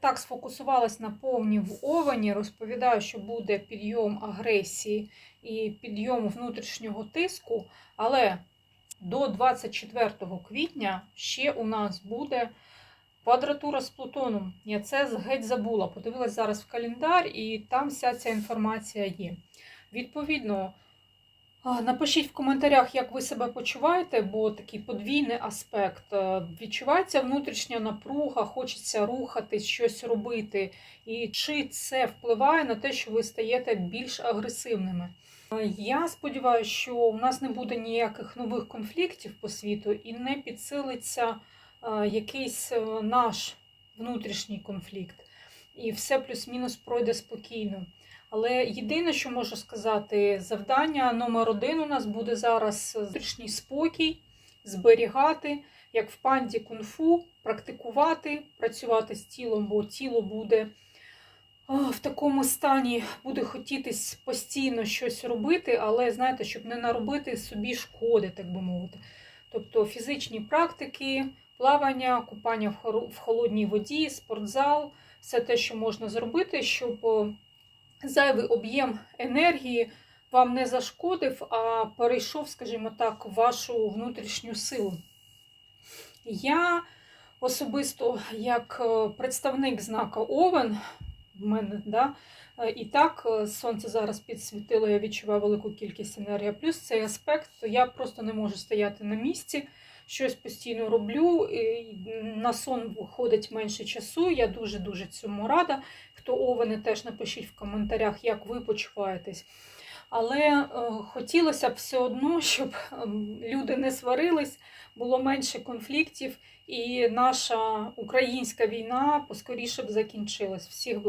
так сфокусувалась на повні в овені, розповідаю, що буде підйом агресії і підйом внутрішнього тиску, але до 24 квітня ще у нас буде квадратура з Плутоном. Я це геть забула. Подивилась зараз в календар, і там вся ця інформація є. Відповідно, Напишіть в коментарях, як ви себе почуваєте, бо такий подвійний аспект. Е, Відчувається внутрішня напруга, хочеться рухатись, щось робити. І чи це впливає на те, що ви стаєте більш агресивними? Я сподіваюся, що у нас не буде ніяких нових конфліктів по світу і не підсилиться е, якийсь е, наш внутрішній конфлікт. І все плюс-мінус пройде спокійно. Але єдине, що можу сказати, завдання номер один у нас буде зараз внутрішній спокій, зберігати, як в панді кунг-фу, практикувати, працювати з тілом, бо тіло буде в такому стані, буде хотітись постійно щось робити, але знаєте, щоб не наробити собі шкоди, так би мовити. Тобто фізичні практики, плавання, купання в холодній воді, спортзал, все те, що можна зробити, щоб е, зайвий об'єм енергії вам не зашкодив, а перейшов, скажімо так, в вашу внутрішню силу. Я особисто, як е, представник знака Овен, в мене, да, е, і так сонце зараз підсвітило, я відчуваю велику кількість енергії. Плюс цей аспект, то я просто не можу стояти на місці, щось постійно роблю. і На сон виходить менше часу. Я дуже-дуже цьому рада. Хто овени, теж напишіть в коментарях, як ви почуваєтесь. Але е, хотілося б все одно, щоб ем, люди не сварились, було менше конфліктів, і наша українська війна поскоріше б закінчилась. Всіх благ.